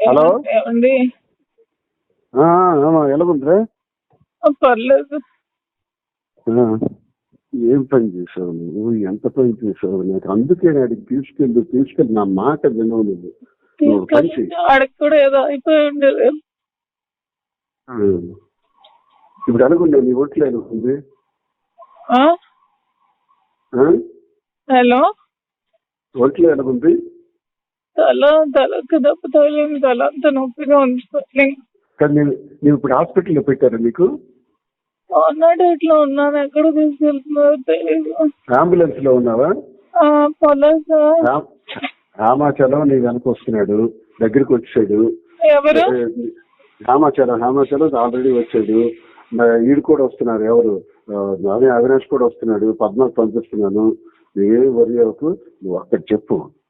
Hello? ఏమండి? ఆ, ఆమా, ఎలాగుందిరా ఆ, పర్లేదు. ఏం పని చేసావు నువ్వు? ఎంత పని చేసావు నాకు? అందుకే అడిగి తీసుకెళ్ళి తీసుకెళ్ళి. నా మాట వినవు నువ్వు. కూడా ఏదో అయిపోయి ఉండేది. ఇప్పుడు అనుకున్నా నీ ఒంట్లో ఎలాగుంది? ఆ? ఆ? హలో? ఒంట్లో ఎలాగుంది? తల తలకు దెబ్బ తగిలింది తల అంత నొప్పిగా ఉంది. కానీ నేను నువ్వు ఇప్పుడు హాస్పిటల్లో పెట్టారా నీకు అన్నాడు ఇట్లా ఉన్నాను. ఎక్కడ తీసుకెళ్తున్నారో తెలియదు అంబులెన్స్లో ఉన్నావా పర్లేదు సార్. రామ్- రామాచలం నీ వెనక వస్తున్నాడు. దగ్గరికి వచ్చాడు. ఎవరు? రామాచలం రామాచలం ఆల్రెడీ వచ్చాడు. మరి ఈడు కూడా వస్తున్నారు. ఎవరు? ఆ, అదే అవినాష్ కూడా వస్తున్నాడు. పద్మాకు పంపిస్తున్నాను. ఏం వరి అవ్వకు నువ్వు అక్కడ చెప్పు.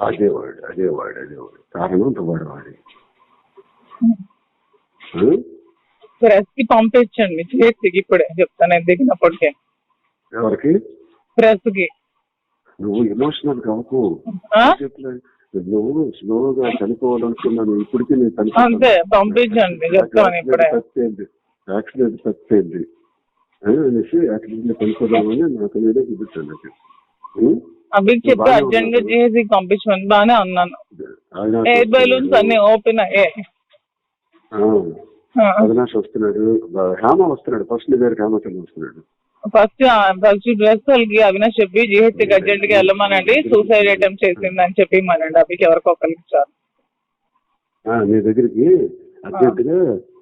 అదే వాడు అదే వాడు అదే వాడు? ప్రెస్కి పంపించండి. చేసి ఇప్పుడే చెప్తాను నేను దిగినప్పటికే. ఎవరికి? ప్రెస్కి నువ్వు ఎమోషనల్? చెప్పలే- నువ్వు స్లోగా చనిపోవాలనుకున్నాను ఇప్పటికీ నేను అంతే, పంపించండి, చెప్తాను ఇప్పుడే. యాక్సిడెంట్ తప్పింది. అనేసి యాక్సిడెంట్ చనిపోదామని నాకు మీదే చూపించాను? అభికి చెప్పి అర్జెంట్గా. చేసి పంపించమని బాగానే అన్నాను ఎయిర్ బెలూన్స్ అన్ని ఓపెన్ అయ్యాయి అవినాష్ వస్తున్నాడు. హేమ వస్తున్నాడు. ఫస్ట్ నీ దగ్గర హేమచంద్ర వస్తున్నాడు. ఫస్ట్ ఫస్ట్ డ్రెస్ వాళ్ళకి అవినాష్ చెప్పి జిహెచ్కి అర్జెంట్గా వెళ్ళమనండి. సూసైడ్ అటెంప్ట్ చేసిందని చెప్పి మనండి అభికి ఎవరికి ఒకరికి ఆ, నీ దగ్గరికి అర్జెంట్గా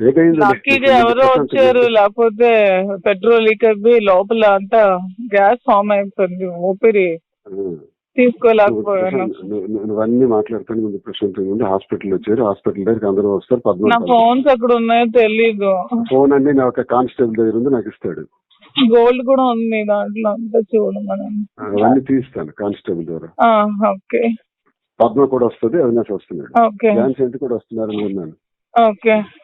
ఎవరో వచ్చారు లేకపోతే పెట్రోల్ లీక్ అయిపోయి లోపల అంతా గ్యాస్ ఫామ్ అయిపోయింది ఊపిరి తీసుకోలేకపోయాను. నువ్వన్నీ మాట్లాడుతాను ముందు ప్రశాంతంగా ఉండి. హాస్పిటల్ వచ్చారు. హాస్పిటల్ దగ్గరికి అందరూ వస్తారు. నా పద్నాలుగు ఫోన్స్ ఎక్కడ ఉన్నాయో తెలీదు. ఫోన్ అన్ని నా ఒక కానిస్టేబుల్ దగ్గర ఉంది నాకు ఇస్తాడు. గోల్డ్ కూడా ఉంది దాంట్లో అంతా చూడమని అవన్నీ తీస్తాను కానిస్టేబుల్ ద్వారా. ఓకే. పద్మ కూడా వస్తుంది అవినాష్ వస్తున్నాడు. అంటే కూడా వస్తున్నారు అని విన్నాను. ఓకే.